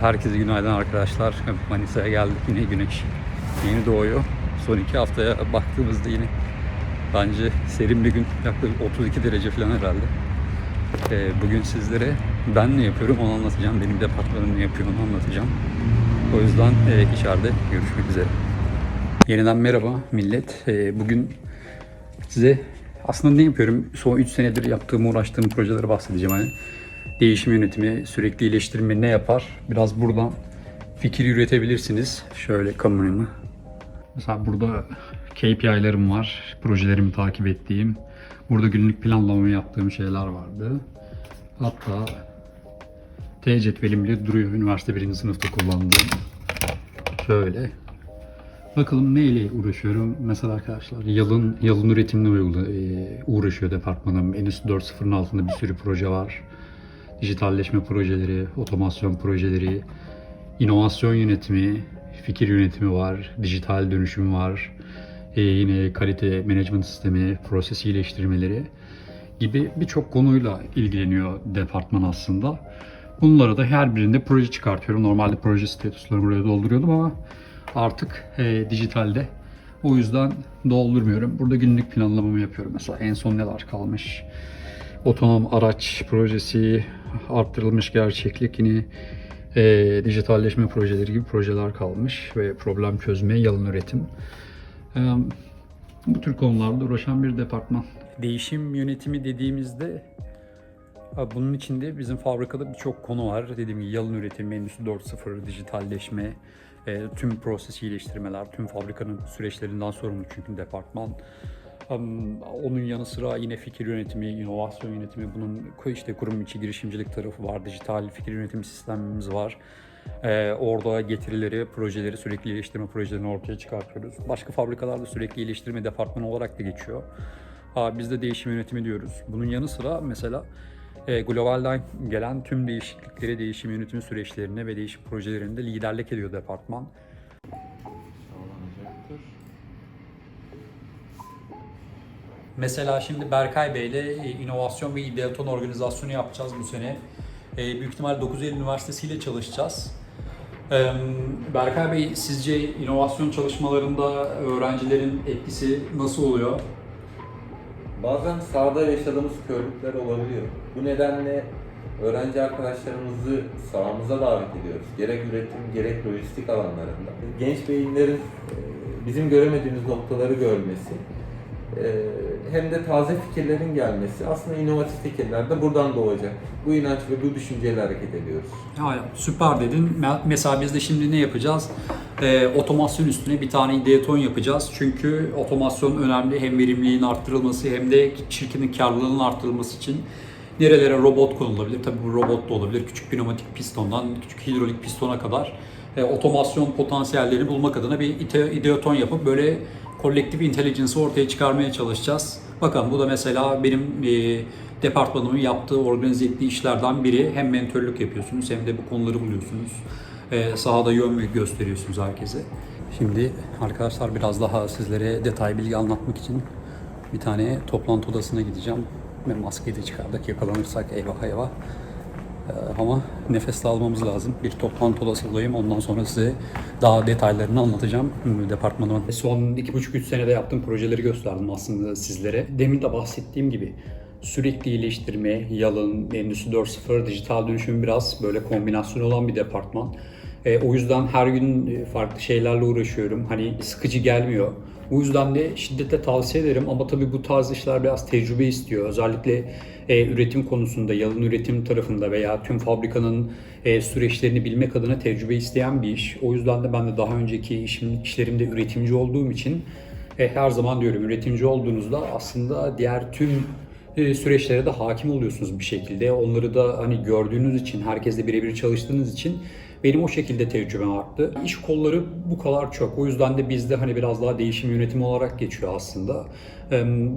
Herkese günaydın arkadaşlar. Manisa'ya geldik yine güneş yeni doğuyor. Son iki haftaya baktığımızda yine bence serin bir gün yaklaşık 32 derece falan herhalde. Ee, bugün sizlere ben ne yapıyorum onu anlatacağım. Benim departmanım ne yapıyor onu anlatacağım. O yüzden e, içeride görüşmek üzere. Yeniden merhaba millet. Ee, bugün size aslında ne yapıyorum? Son 3 senedir yaptığım, uğraştığım projelere bahsedeceğim. Hani değişim yönetimi, sürekli iyileştirme ne yapar? Biraz buradan fikir üretebilirsiniz. Şöyle kamerayı. Mesela burada KPI'lerim var. Projelerimi takip ettiğim. Burada günlük planlama yaptığım şeyler vardı. Hatta T cetvelim bile duruyor. Üniversite birinci sınıfta kullandığım. Şöyle. Bakalım neyle uğraşıyorum? Mesela arkadaşlar yalın yalın üretimle e, uğraşıyor departmanım. Endüstri 4.0'ın altında bir sürü proje var. Dijitalleşme projeleri, otomasyon projeleri, inovasyon yönetimi, fikir yönetimi var, dijital dönüşüm var. E, yine kalite management sistemi, proses iyileştirmeleri gibi birçok konuyla ilgileniyor departman aslında. Bunlara da her birinde proje çıkartıyorum. Normalde proje statuslarımı buraya dolduruyordum ama artık e, dijitalde. O yüzden doldurmuyorum. Burada günlük planlamamı yapıyorum. Mesela en son neler kalmış? Otonom araç projesi, arttırılmış gerçeklik yine e, dijitalleşme projeleri gibi projeler kalmış ve problem çözme, yalın üretim. E, bu tür konularda uğraşan bir departman. Değişim yönetimi dediğimizde bunun içinde bizim fabrikada birçok konu var. Dediğim gibi yalın üretim, endüstri 4.0, dijitalleşme, e, tüm proses iyileştirmeler, tüm fabrikanın süreçlerinden sorumlu çünkü departman. Onun yanı sıra yine fikir yönetimi, inovasyon yönetimi, bunun işte kurum içi girişimcilik tarafı var, dijital fikir yönetim sistemimiz var. Ee, orada getirileri, projeleri, sürekli iyileştirme projelerini ortaya çıkartıyoruz. Başka fabrikalarda sürekli iyileştirme departmanı olarak da geçiyor. Aa, biz de değişim yönetimi diyoruz. Bunun yanı sıra mesela e, globalden gelen tüm değişiklikleri, değişim yönetimi süreçlerine ve değişim projelerinde liderlik ediyor departman. Mesela şimdi Berkay Bey ile e, inovasyon ve ideaton organizasyonu yapacağız bu sene. E, büyük ihtimal 9 Eylül Üniversitesi ile çalışacağız. E, Berkay Bey sizce inovasyon çalışmalarında öğrencilerin etkisi nasıl oluyor? Bazen sahada yaşadığımız körlükler olabiliyor. Bu nedenle öğrenci arkadaşlarımızı sahamıza davet ediyoruz. Gerek üretim, gerek lojistik alanlarında. Genç beyinlerin bizim göremediğimiz noktaları görmesi, hem de taze fikirlerin gelmesi, aslında inovatif fikirler de buradan doğacak. Bu inanç ve bu düşünceyle hareket ediyoruz. Ya, süper dedin. Me- Mesela biz de şimdi ne yapacağız? Ee, otomasyon üstüne bir tane ideaton yapacağız. Çünkü otomasyon önemli. Hem verimliliğin arttırılması hem de şirketin karlılığının arttırılması için nerelere robot konulabilir? Tabii bu robot da olabilir. Küçük pneumatik pistondan küçük hidrolik pistona kadar e, otomasyon potansiyellerini bulmak adına bir ideaton yapıp böyle kolektif intelligence'ı ortaya çıkarmaya çalışacağız. Bakın bu da mesela benim e, departmanımın yaptığı, organize ettiği işlerden biri. Hem mentörlük yapıyorsunuz hem de bu konuları buluyorsunuz. E, sahada yön gösteriyorsunuz herkese. Şimdi arkadaşlar biraz daha sizlere detay bilgi anlatmak için bir tane toplantı odasına gideceğim. Ve maskeyi de çıkardık. Yakalanırsak eyvah eyvah. Ee, ama nefes almamız lazım. Bir toplantı odasındayım. Ondan sonra size daha detaylarını anlatacağım departmanıma. Son iki buçuk üç senede yaptığım projeleri gösterdim aslında sizlere. Demin de bahsettiğim gibi sürekli iyileştirme, yalın, endüstri 4.0, dijital dönüşüm biraz böyle kombinasyon olan bir departman. E, o yüzden her gün e, farklı şeylerle uğraşıyorum. Hani sıkıcı gelmiyor. O yüzden de şiddetle tavsiye ederim ama tabii bu tarz işler biraz tecrübe istiyor. Özellikle e, üretim konusunda, yalın üretim tarafında veya tüm fabrikanın e, süreçlerini bilmek adına tecrübe isteyen bir iş. O yüzden de ben de daha önceki işim, işlerimde üretimci olduğum için e, her zaman diyorum üretimci olduğunuzda aslında diğer tüm e, süreçlere de hakim oluyorsunuz bir şekilde. Onları da hani gördüğünüz için, herkesle birebir çalıştığınız için benim o şekilde tecrübem arttı. İş kolları bu kadar çok. O yüzden de bizde hani biraz daha değişim yönetimi olarak geçiyor aslında.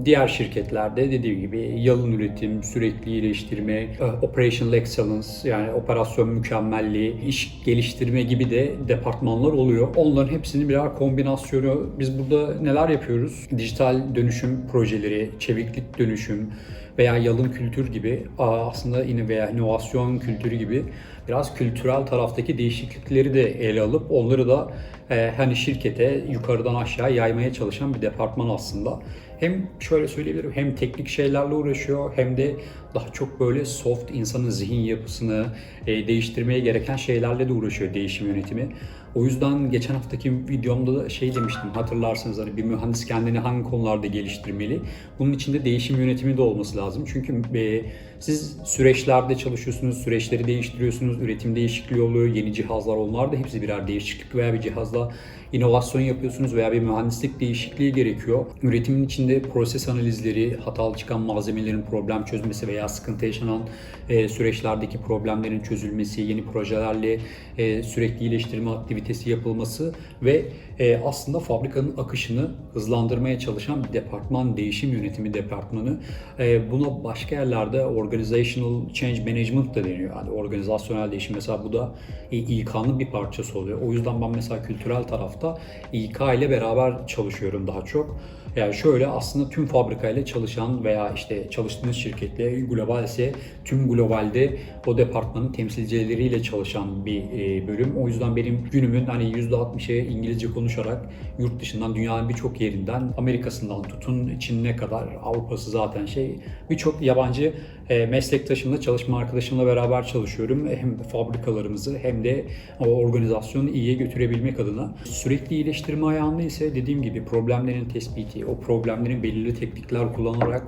Diğer şirketlerde dediğim gibi yalın üretim, sürekli iyileştirme, e, operational excellence yani operasyon mükemmelliği, iş geliştirme gibi de departmanlar oluyor. Onların hepsinin birer kombinasyonu. Biz burada neler yapıyoruz? Dijital dönüşüm projeleri, çeviklik dönüşüm, veya yalın kültür gibi aslında yine veya inovasyon kültürü gibi biraz kültürel taraftaki değişiklikleri de ele alıp onları da e, hani şirkete yukarıdan aşağı yaymaya çalışan bir departman aslında. Hem şöyle söyleyebilirim hem teknik şeylerle uğraşıyor hem de daha çok böyle soft insanın zihin yapısını e, değiştirmeye gereken şeylerle de uğraşıyor değişim yönetimi. O yüzden geçen haftaki videomda da şey demiştim hatırlarsınız hani bir mühendis kendini hangi konularda geliştirmeli. Bunun içinde değişim yönetimi de olması lazım. Çünkü e, siz süreçlerde çalışıyorsunuz, süreçleri değiştiriyorsunuz, üretim değişikliği oluyor, yeni cihazlar onlar da hepsi birer değişiklik veya bir cihazla inovasyon yapıyorsunuz veya bir mühendislik değişikliği gerekiyor. Üretimin içinde proses analizleri, hatalı çıkan malzemelerin problem çözmesi veya sıkıntı yaşanan e, süreçlerdeki problemlerin çözülmesi, yeni projelerle e, sürekli iyileştirme aktivitesi yapılması ve e, aslında fabrikanın akışını hızlandırmaya çalışan bir departman, değişim yönetimi departmanı. E, buna başka yerlerde organizational change management da deniyor. Yani organizasyonel değişim mesela bu da e, İK'nın bir parçası oluyor. O yüzden ben mesela kültürel tarafta İK ile beraber çalışıyorum daha çok. Yani şöyle aslında tüm fabrikayla çalışan veya işte çalıştığınız şirketle global ise tüm globalde o departmanın temsilcileriyle çalışan bir e, bölüm. O yüzden benim günümün hani %60'ı İngilizce konuşarak yurt dışından dünyanın birçok yerinden Amerika'sından tutun Çin'ine kadar Avrupa'sı zaten şey birçok yabancı e, meslektaşımla çalışma arkadaşımla beraber çalışıyorum. Hem fabrikalarımızı hem de o organizasyonu iyiye götürebilmek adına. Sürekli iyileştirme ayağında ise dediğim gibi problemlerin tespiti, o problemlerin belirli teknikler kullanarak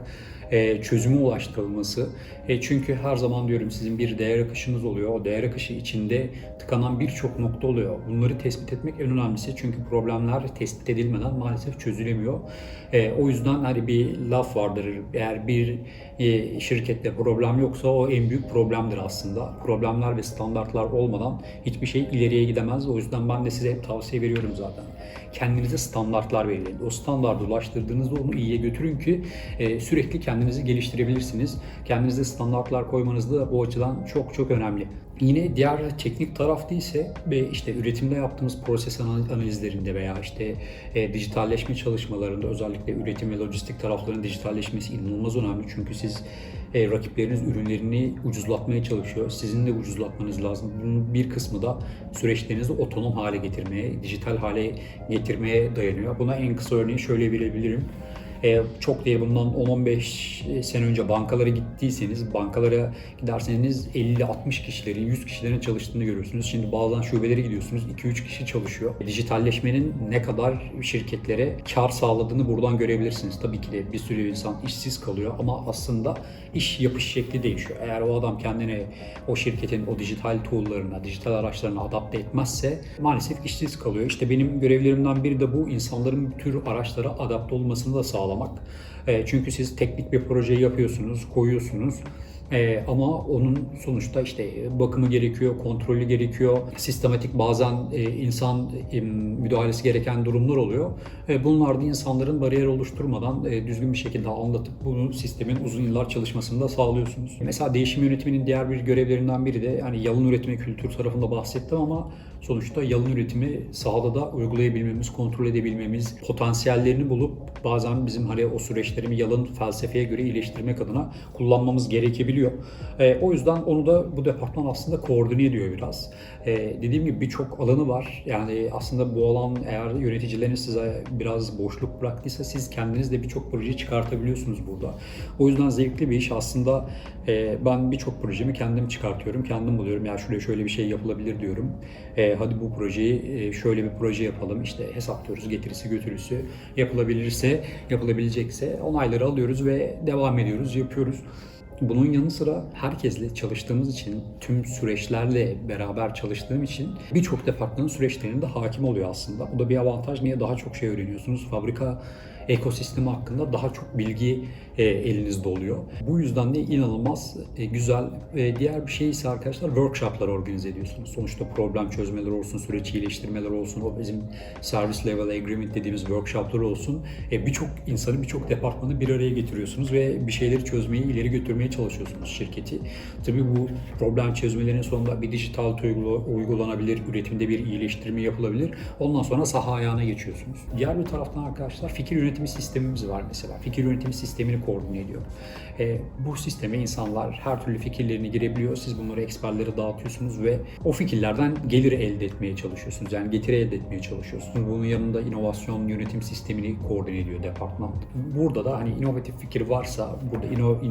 e, çözüme ulaştırılması. E, çünkü her zaman diyorum sizin bir değer akışınız oluyor. O değer akışı içinde tıkanan birçok nokta oluyor. Bunları tespit etmek en önemlisi. Çünkü problemler tespit edilmeden maalesef çözülemiyor. E, o yüzden hani bir laf vardır. Eğer bir e, şirkette problem yoksa o en büyük problemdir aslında. Problemler ve standartlar olmadan hiçbir şey ileriye gidemez. O yüzden ben de size hep tavsiye veriyorum zaten. Kendinize standartlar belirleyin. O standartı ulaştırdığınızda onu iyiye götürün ki sürekli kendinizi geliştirebilirsiniz. Kendinize standartlar koymanız da bu açıdan çok çok önemli. Yine diğer teknik tarafta ise ve işte üretimde yaptığımız proses anal- analizlerinde veya işte e, dijitalleşme çalışmalarında özellikle üretim ve lojistik tarafların dijitalleşmesi inanılmaz önemli. Çünkü siz e, rakipleriniz ürünlerini ucuzlatmaya çalışıyor. Sizin de ucuzlatmanız lazım. Bunun bir kısmı da süreçlerinizi otonom hale getirmeye, dijital hale getirmeye dayanıyor. Buna en kısa örneği şöyle verebilirim. E, çok değil bundan 10-15 sene önce bankalara gittiyseniz bankalara giderseniz 50-60 kişilerin 100 kişilerin çalıştığını görürsünüz. Şimdi bazen şubelere gidiyorsunuz 2-3 kişi çalışıyor. Dijitalleşmenin ne kadar şirketlere kar sağladığını buradan görebilirsiniz. Tabii ki de bir sürü insan işsiz kalıyor ama aslında iş yapış şekli değişiyor. Eğer o adam kendini o şirketin o dijital tool'larına, dijital araçlarına adapte etmezse maalesef işsiz kalıyor. İşte benim görevlerimden biri de bu insanların bu tür araçlara adapte olmasını da sağlamak sağlamak e, çünkü siz teknik bir projeyi yapıyorsunuz, koyuyorsunuz. Ee, ama onun sonuçta işte bakımı gerekiyor, kontrolü gerekiyor. Sistematik bazen e, insan e, müdahalesi gereken durumlar oluyor. E, bunlar da insanların bariyer oluşturmadan e, düzgün bir şekilde anlatıp bunu sistemin uzun yıllar çalışmasını da sağlıyorsunuz. Mesela değişim yönetiminin diğer bir görevlerinden biri de hani yalın üretimi kültür tarafında bahsettim ama sonuçta yalın üretimi sahada da uygulayabilmemiz, kontrol edebilmemiz, potansiyellerini bulup bazen bizim hani o süreçlerimi yalın felsefeye göre iyileştirmek adına kullanmamız gerekebiliyor. E, o yüzden onu da bu departman aslında koordine ediyor biraz. E, dediğim gibi birçok alanı var. Yani aslında bu alan eğer yöneticileriniz size biraz boşluk bıraktıysa siz kendiniz de birçok proje çıkartabiliyorsunuz burada. O yüzden zevkli bir iş. Aslında e, ben birçok projemi kendim çıkartıyorum. Kendim buluyorum. Ya şuraya şöyle bir şey yapılabilir diyorum. E, hadi bu projeyi e, şöyle bir proje yapalım. İşte hesaplıyoruz getirisi götürüsü. Yapılabilirse, yapılabilecekse onayları alıyoruz ve devam ediyoruz, yapıyoruz. Bunun yanı sıra herkesle çalıştığımız için, tüm süreçlerle beraber çalıştığım için birçok departmanın süreçlerinde hakim oluyor aslında. Bu da bir avantaj. Niye? Daha çok şey öğreniyorsunuz. Fabrika ekosistemi hakkında daha çok bilgi e, elinizde oluyor. Bu yüzden de inanılmaz e, güzel. E, diğer bir şey ise arkadaşlar workshoplar organize ediyorsunuz. Sonuçta problem çözmeler olsun, süreç iyileştirmeler olsun, o bizim service level agreement dediğimiz workshoplar olsun. E, birçok insanı, birçok departmanı bir araya getiriyorsunuz ve bir şeyleri çözmeyi, ileri götürmeye dönüştürmeye çalışıyorsunuz şirketi. Tabii bu problem çözmelerin sonunda bir dijital uygula- uygulanabilir, üretimde bir iyileştirme yapılabilir. Ondan sonra saha ayağına geçiyorsunuz. Diğer bir taraftan arkadaşlar fikir yönetimi sistemimiz var mesela. Fikir yönetimi sistemini koordine ediyor. E, bu sisteme insanlar her türlü fikirlerini girebiliyor. Siz bunları eksperlere dağıtıyorsunuz ve o fikirlerden gelir elde etmeye çalışıyorsunuz. Yani getiri elde etmeye çalışıyorsunuz. Bunun yanında inovasyon yönetim sistemini koordine ediyor departman. Burada da hani inovatif fikir varsa burada ino,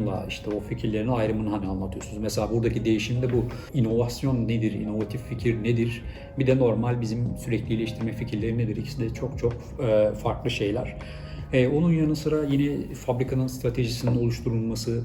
inovasyonla işte o fikirlerin ayrımını hani anlatıyorsunuz. Mesela buradaki değişimde bu inovasyon nedir, inovatif fikir nedir? Bir de normal bizim sürekli iyileştirme fikirleri nedir? İkisi de çok çok e, farklı şeyler. E, onun yanı sıra yine fabrikanın stratejisinin oluşturulması,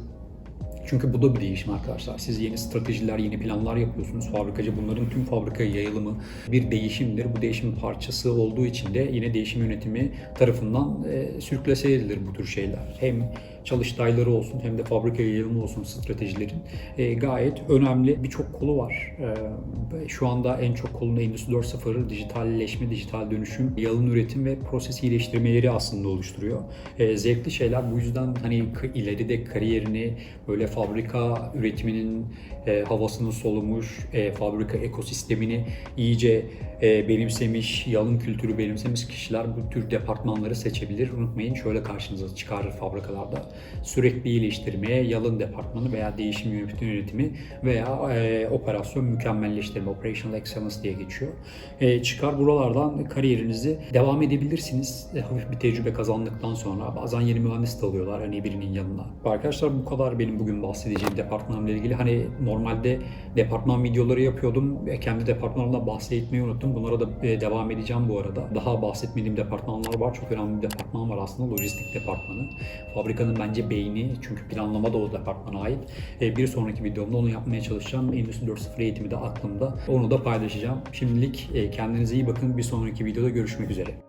çünkü bu da bir değişim arkadaşlar. Siz yeni stratejiler, yeni planlar yapıyorsunuz. Fabrikacı bunların tüm fabrikaya yayılımı bir değişimdir. Bu değişimin parçası olduğu için de yine değişim yönetimi tarafından e, sürklase edilir bu tür şeyler. Hem çalıştayları olsun hem de fabrikaya yayılımı olsun stratejilerin e, gayet önemli birçok kolu var. E, şu anda en çok kolunu Endüstri 4.0 dijitalleşme, dijital dönüşüm, yalın üretim ve proses iyileştirmeleri aslında oluşturuyor. E, zevkli şeyler bu yüzden hani ileride kariyerini böyle fabrika üretiminin e, havasını solumuş, e, fabrika ekosistemini iyice e, benimsemiş, yalın kültürü benimsemiş kişiler bu tür departmanları seçebilir. Unutmayın şöyle karşınıza çıkar fabrikalarda. Sürekli iyileştirmeye yalın departmanı veya değişim yönetimi veya e, operasyon mükemmelleştirme, operational excellence diye geçiyor. E, çıkar buralardan kariyerinizi devam edebilirsiniz. E, hafif bir tecrübe kazandıktan sonra bazen yeni mühendis de alıyorlar hani birinin yanına. Arkadaşlar bu kadar benim bugün bahsedeceğim departmanla ilgili. Hani normalde departman videoları yapıyordum. E, kendi departmanımdan bahsetmeyi unuttum. Bunlara da e, devam edeceğim bu arada. Daha bahsetmediğim departmanlar var. Çok önemli bir departman var aslında. Lojistik departmanı. Fabrikanın bence beyni. Çünkü planlama da o departmana ait. E, bir sonraki videomda onu yapmaya çalışacağım. Endüstri 4.0 eğitimi de aklımda. Onu da paylaşacağım. Şimdilik e, kendinize iyi bakın. Bir sonraki videoda görüşmek üzere.